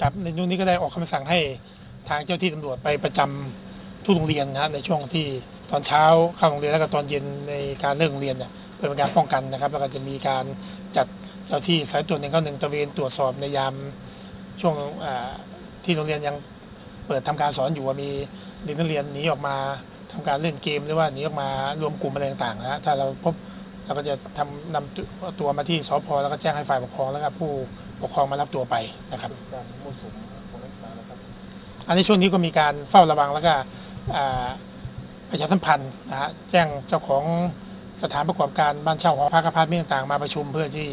ครับในช่วงนี้ก็ได้ออกคำสั่งให้ทางเจ้าที่ตำรวจไปประจำทุกโรงเรียนนะฮะในช่วงที่ตอนเช้าเข้าโรงเรียนแล้วก็ตอนเย็นในการเลิกโรงเรียนเนี่ยเพื่อเป็นการป้องกันนะครับ แล้วก็จะมีการจัดเจ้าที่สายตรวจหนึ่งเข้าหนึ่งตระเวนตรวจสอบในยามช่วงที่โรงเรียนยังเปิดทำการสอนอยู่ว่ามีเด็กนักเรียนหนีออกมาทำการเล่นเกมหรือว่าหนีออกมารวมกลุ่มอะไรต่างๆนะฮะถ้าเราพบ เราก็จะทำนำตัวมาที่สพแล้วก็แจ้งให้ฝ่ายปกครองแล้วก็ผู้ปกครองมารับตัวไปนะครับการมั่วสุมของนักศึกษานะครับอันนี้ช่วงนี้ก็มีการเฝ้าระวังแล้วก็อ่าประชาสัมพันธ์นะฮะแจ้งเจ้าของสถานประกอบการบ้านเช่าหอพักอพาร์ตเมนต์ต่างๆมาประชุมเพื่อที่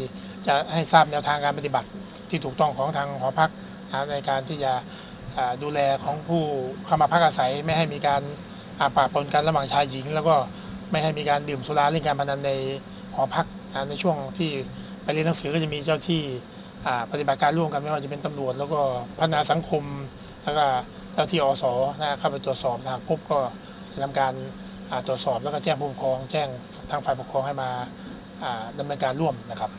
จะให้ทราบแนวทางการปฏิบัติที่ถูกต้องของทางหอพักนะฮะในการที่จะอ่าดูแลของผู้เข้ามาพักอาศัยไม่ให้มีการอ่าปะปนกันระหว่างชายหญิง แล้วก็ ไม่ให้มีการดื่มสุราเล่นการพนันในหอพักนะในช่วงที่ไปเรียนหนังสือก็จะมีเจ้าที่ปฏิบัติการร่วมกันไม่ว่าจะเป็นตำรวจ แล้วก็พัฒนาสังคม แล้วก็เจ้าที่อสนะเข้าไปตรวจสอบหากพบก็จะทำการตรวจสอบแล้วก็แจ้งผู้ปกครอง แจ้งทางฝ่ายปกครองให้มาอ่าดำเนินการร่วมนะครับ